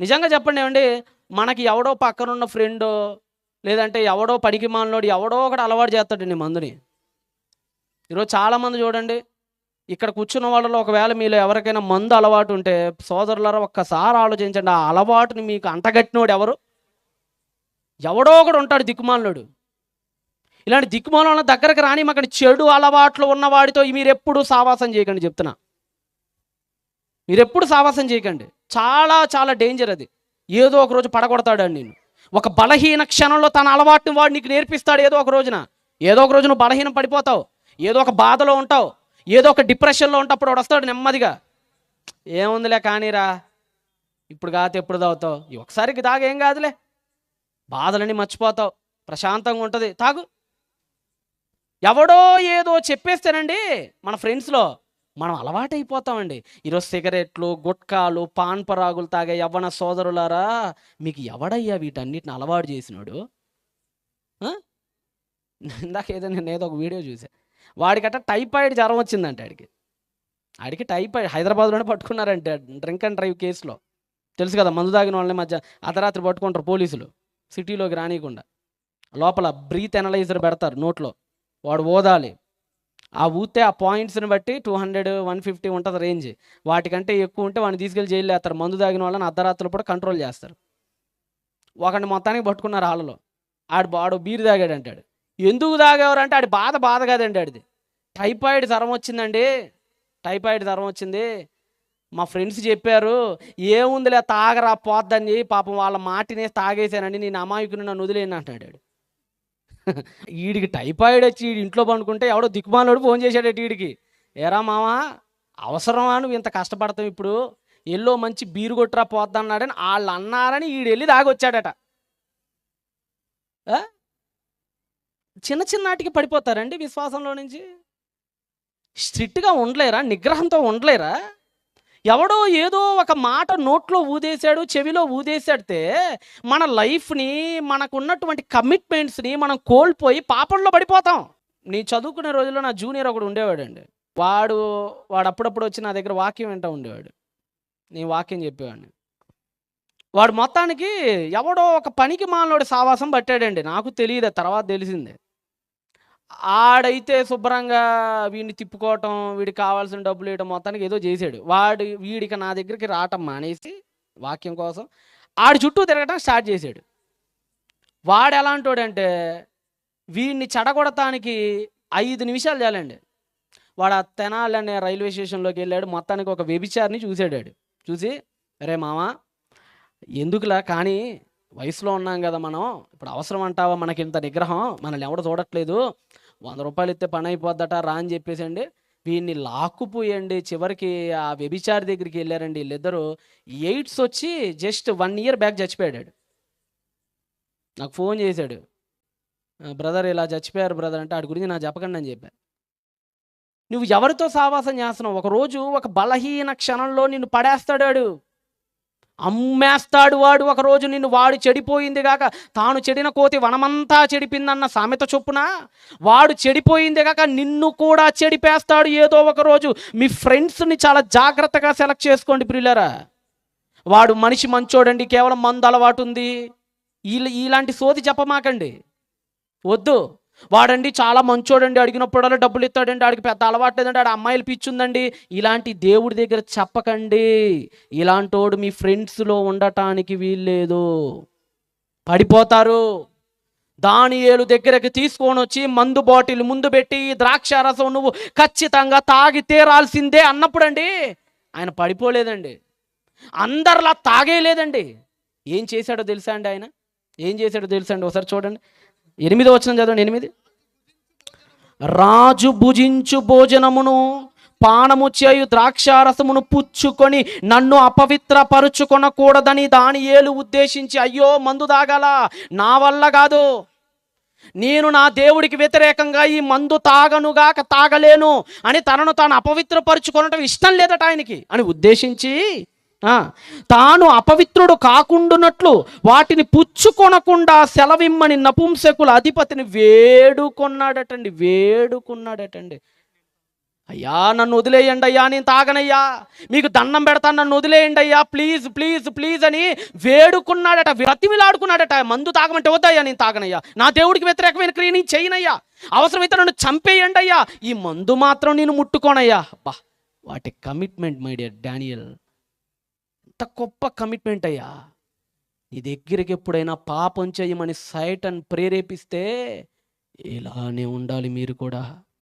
నిజంగా చెప్పండి ఏమండి? మనకి ఎవడో పక్కనున్న ఫ్రెండో లేదంటే ఎవడో పనికి మానలోడు ఎవడో ఒకటి అలవాటు చేస్తాడండి మందుని. ఈరోజు చాలామంది చూడండి ఇక్కడ కూర్చున్న వాళ్ళలో ఒకవేళ మీలో ఎవరికైనా మందు అలవాటు ఉంటే సోదరులారా ఒక్కసారి ఆలోచించండి ఆ అలవాటుని మీకు అంటగట్టినోడు ఎవరు? ఎవడో ఒకడు ఉంటాడు దిక్కుమాలనుడు. ఇలాంటి దిక్కుమాల దగ్గరకు రాని అక్కడ చెడు అలవాట్లు ఉన్నవాడితో మీరు ఎప్పుడు సావాసం చేయకండి చెప్తున్నా. మీరు ఎప్పుడు సావాసం చేయకండి. చాలా చాలా డేంజర్ అది. ఏదో ఒక రోజు పడగొడతాడు నేను ఒక బలహీన క్షణంలో తన అలవాటుని వాడు నీకు నేర్పిస్తాడు ఏదో ఒక రోజున. ఏదో ఒక రోజు నువ్వు బలహీనం పడిపోతావు. ఏదో ఒక బాధలో ఉంటావు. ఏదో ఒక డిప్రెషన్లో ఉంటప్పుడు వాడు వస్తాడు నెమ్మదిగా. ఏముందిలే కానీరా. ఇప్పుడు కాదు ఎప్పుడు తాగుతావు? ఒకసారికి తాగేం కాదులే. బాధలని మర్చిపోతావు. ప్రశాంతంగా ఉంటుంది. తాగు. ఎవడో ఏదో చెప్పేస్తేనండి మన ఫ్రెండ్స్లో మనం అలవాటైపోతామండి. ఈరోజు సిగరెట్లు గుట్కాలు పాన్ పరాగులు తాగే యవ్వన సోదరులారా మీకు ఎవడయ్యా వీటన్నిటిని అలవాటు చేసినాడు? ఇందాక ఏదో నేను ఏదో ఒక వీడియో చూసా వాడికట టైఫాయిడ్ జ్వరం వచ్చిందంట ఆడికి. ఆడికి టైఫాయిడ్ హైదరాబాద్లోనే పట్టుకున్నారంటే డ్రింక్ అండ్ డ్రైవ్ కేసులో. తెలుసు కదా మందు తాగిన వాళ్ళని మధ్య అర్ధరాత్రి పట్టుకుంటారు పోలీసులు. సిటీలోకి రానియకుండా. లోపల బ్రీత్ ఎనలైజర్ పెడతారు నోట్లో. వాడు ఓదాలి. ఆ ఊతే ఆ పాయింట్స్ని బట్టి టూ హండ్రెడ్ వన్ ఫిఫ్టీ ఉంటుంది రేంజ్. వాటికంటే ఎక్కువ ఉంటే వాడిని తీసుకెళ్ళి జైలు వేస్తారు. మందు తాగిన వాళ్ళని అర్ధరాత్రులు కూడా కంట్రోల్ చేస్తారు. ఒకడిని మొత్తానికి పట్టుకున్నారు వాళ్ళలో ఆడు బాడు బీరు తాగాడు అంటాడు. ఎందుకు తాగేవారు అంటే ఆడి బాధ బాధ కాదండి ఆడిది. టైఫాయిడ్ జ్వరం వచ్చిందండి. టైఫాయిడ్ జ్వరం వచ్చింది. మా ఫ్రెండ్స్ చెప్పారు ఏముందిలే తాగరా పోద్దని పాపం వాళ్ళ మాటినే తాగేశానండి. నేను అమాయకుని నన్ను వదిలేను అంటాడు వీడికి టైఫాయిడ్ వచ్చి వీడి ఇంట్లో పండుకుంటే ఎవడో దిక్కుమాలోడు ఫోన్ చేశాడట వీడికి ఏరా మావా అవసరమా నువ్వు ఇంత కష్టపడతావు ఇప్పుడు? ఎల్లో మంచి బీరు కొట్టురా పోద్దన్నాడని వాళ్ళు అన్నారని వీడు వెళ్ళి దాగొచ్చాడట. చిన్న చిన్నాటికి పడిపోతారండి విశ్వాసంలో నుంచి? స్ట్రిక్ట్గా ఉండలేరా? నిగ్రహంతో ఉండలేరా? ఎవడో ఏదో ఒక మాట నోట్లో ఊదేశాడు చెవిలో ఊదేశాడితే మన లైఫ్ని మనకున్నటువంటి కమిట్మెంట్స్ని మనం కోల్పోయి పాపంలో పడిపోతాం. నీ చదువుకునే రోజుల్లో నా జూనియర్ ఒకడు ఉండేవాడండి. వాడు వాడు అప్పుడప్పుడు వచ్చి నా దగ్గర వాక్యం వింటూ ఉండేవాడు. నేను వాక్యం చెప్పేవాడిని. వాడు మొత్తానికి ఎవడో ఒక పనికి మాలోడి సావాసం పట్టాడండి. నాకు తెలియదు తర్వాత తెలిసిందే. ఆడైతే శుభ్రంగా వీడిని తిప్పుకోవటం వీడికి కావాల్సిన డబ్బులు ఇవ్వడం మొత్తానికి ఏదో చేశాడు వాడు వీడికి నా దగ్గరికి రావటం మానేసి వాక్యం కోసం ఆడి చుట్టూ తిరగటం స్టార్ట్ చేశాడు వాడు ఎలాంటోడంటే వీడిని చెడగొడటానికి ఐదు నిమిషాలు చాలండి. వాడు ఆ తెనాలి అనే రైల్వే స్టేషన్లోకి వెళ్ళాడు. మొత్తానికి ఒక వ్యభిచారిని చూసాడాడు చూసి రే మామ ఎందుకులా? కానీ వయసులో ఉన్నాం కదా మనం ఇప్పుడు అవసరం అంటావా మనకి ఇంత నిగ్రహం? మనల్ని ఎవడు చూడట్లేదు. వంద రూపాయలు ఇస్తే పని అయిపోద్దట రా అని చెప్పేసండి. వీడిని లాక్కుపోయండి. చివరికి ఆ వ్యభిచారి దగ్గరికి వెళ్ళారండి వీళ్ళిద్దరూ. ఎయిడ్స్ వచ్చి జస్ట్ వన్ ఇయర్ బ్యాక్ చచ్చిపోయాడు నాకు ఫోన్ చేశాడు. బ్రదర్ ఇలా చచ్చిపోయారు బ్రదర్ అంటే వాడి గురించి నా చెప్పకండి అని చెప్పాను నువ్వు ఎవరితో సావాసం చేస్తున్నావు? ఒకరోజు ఒక బలహీన క్షణంలో నిన్ను పడేస్తాడాడు. అమ్మేస్తాడు వాడు ఒకరోజు నిన్ను వాడు చెడిపోయింది గాక తాను చెడిన కోతి వనమంతా చెడిపిందన్న సామెత చొప్పున వాడు చెడిపోయింది గాక నిన్ను కూడా చెడిపేస్తాడు ఏదో ఒక రోజు మీ ఫ్రెండ్స్ని చాలా జాగ్రత్తగా సెలెక్ట్ చేసుకోండి ప్రిల్లరా వాడు మనిషి మంచోడండి కేవలం మందు అలవాటు ఉంది. ఇలాంటి సోది చెప్పమాకండి వద్దు. వాడండి చాలా మంచోడండి అడిగినప్పుడల్లా డబ్బులు ఇస్తాడండి ఆడికి పెద్ద అలవాటు లేదండి ఆడ అమ్మాయిలు పిచ్చుందండి. ఇలాంటి దేవుడి దగ్గర చెప్పకండి. ఇలాంటోడు మీ ఫ్రెండ్స్లో ఉండటానికి వీల్లేదు. పడిపోతారు. దానియేలు దగ్గరకు తీసుకొని వచ్చి మందు బాటిల్ ముందు పెట్టి ద్రాక్ష రసం నువ్వు ఖచ్చితంగా తాగి తీరాల్సిందే అన్నప్పుడండి ఆయన పడిపోలేదండి. అందరిలా తాగేయలేదండి. ఏం చేశాడో తెలుసా అండి ఆయన? ఏం చేశాడో తెలుసా అండి? ఒకసారి చూడండి. ఎనిమిదో వచ్చిన చదవండి ఎనిమిది. రాజు భుజించు భోజనమును పానము చేయు ద్రాక్షారసమును పుచ్చుకొని నన్ను అపవిత్రపరుచుకొనకూడదని దాని ఏలు ఉద్దేశించి అయ్యో మందు తాగాల? నా వల్ల కాదు. నేను నా దేవుడికి వ్యతిరేకంగా ఈ మందు తాగనుగాక తాగలేను అని తనను తాను అపవిత్రపరుచుకొనటం ఇష్టం లేదట ఆయనకి అని ఉద్దేశించి తాను అపవిత్రుడు కాకుండునట్లు వాటిని పుచ్చుకొనకుండా సెలవిమ్మని నపుంసకుల అధిపతిని వేడుకున్నాడటండి వేడుకున్నాడటండి. అయ్యా నన్ను వదిలేయండి అయ్యా నేను తాగనయ్యా. మీకు దండం పెడతాను నన్ను వదిలేయండి అయ్యా. ప్లీజ్ ప్లీజ్ ప్లీజ్ అని వేడుకున్నాడట బ్రతిమిలాడుకున్నాడట. మందు తాగమంటే వద్దయ్యా నేను తాగనయ్యా. నా దేవుడికి వ్యతిరేకమైన క్రియ నేను చేయనయ్యా. అవసరమైతే నన్ను చంపేయండి అయ్యా. ఈ మందు మాత్రం నేను ముట్టుకోనయ్యా. అబ్బా వాటి కమిట్మెంట్ మై డియర్ డానియల్ ఎంత గొప్ప కమిట్మెంట్ అయ్యా. నీ దగ్గరికి ఎప్పుడైనా పాపం చేయమని సైటన్ ప్రేరేపిస్తే ఇలానే ఉండాలి మీరు కూడా.